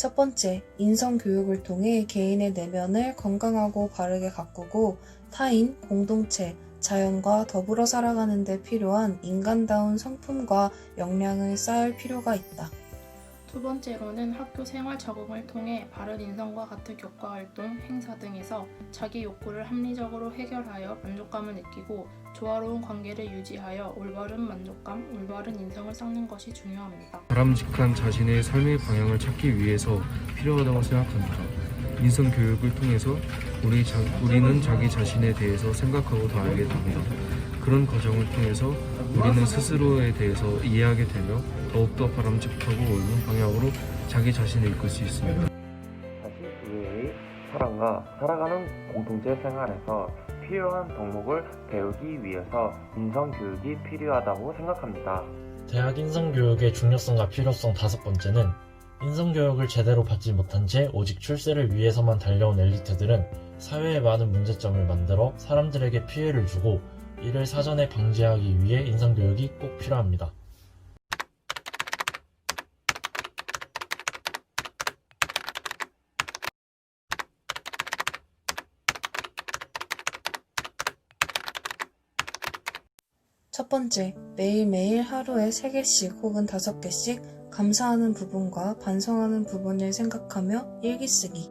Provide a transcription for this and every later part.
첫 번째, 인성 교육을 통해 개인의 내면을 건강하고 바르게 가꾸고 타인, 공동체, 자연과 더불어 살아가는 데 필요한 인간다운 성품과 역량을 쌓을 필요가 있다. 두 번째로는 학교 생활 적응을 통해 바른 인성과 같은 교과 활동, 행사 등에서 자기 욕구를 합리적으로 해결하여 만족감을 느끼고 조화로운 관계를 유지하여 올바른 만족감, 올바른 인성을 쌓는 것이 중요합니다. 바람직한 자신의 삶의 방향을 찾기 위해서 필요하다고 생각합니다. 인성 교육을 통해서 우리 자, 우리는 자기 자신에 대해서 생각하고 더 알게 됩니다. 그런 과정을 통해서 우리는 스스로에 대해서 이해하게 되며 더욱더 바람직하고 옳은 방향으로 자기 자신을 이끌 수 있습니다. 자신 이외의 사람과 살아가는 공동체 생활에서 필요한 덕목을 배우기 위해서 인성교육이 필요하다고 생각합니다. 대학 인성교육의 중요성과 필요성 다섯 번째는 인성교육을 제대로 받지 못한 채 오직 출세를 위해서만 달려온 엘리트들은 사회에 많은 문제점을 만들어 사람들에게 피해를 주고 이를 사전에 방지하기 위해 인성교육이 꼭 필요합니다. 첫 번째, 매일매일 하루에 3개씩 혹은 5개씩 감사하는 부분과 반성하는 부분을 생각하며 일기 쓰기.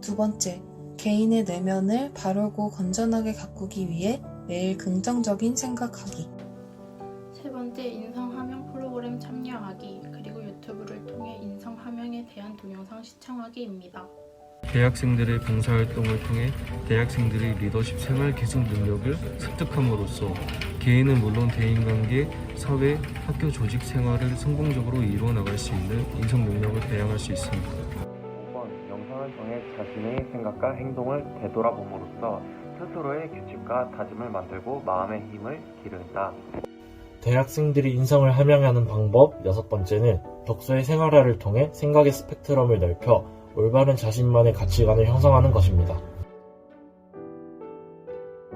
두 번째, 개인의 내면을 바르고 건전하게 가꾸기 위해 매일 긍정적인 생각하기. 세 번째, 인성 함영 프로그램 참여하기, 그리고 유튜브를 통해 인성 함영에 대한 동영상 시청하기입니다. 대학생들의 봉사활동을 통해 대학생들의 리더십 생활 개선 능력을 습득함으로써 개인은 물론 대인관계, 사회, 학교 조직 생활을 성공적으로 이루어 나갈 수 있는 인성 능력을培养할 수 있습니다. 5번 영상을 통해 자신의 생각과 행동을 되돌아봄으로써 스스로의 규칙과 다짐을 만들고 마음의 힘을 기른다. 대학생들이 인성을 함양하는 방법 여섯 번째는 독서의 생활화를 통해 생각의 스펙트럼을 넓혀 올바른 자신만의 가치관을 형성하는 것입니다.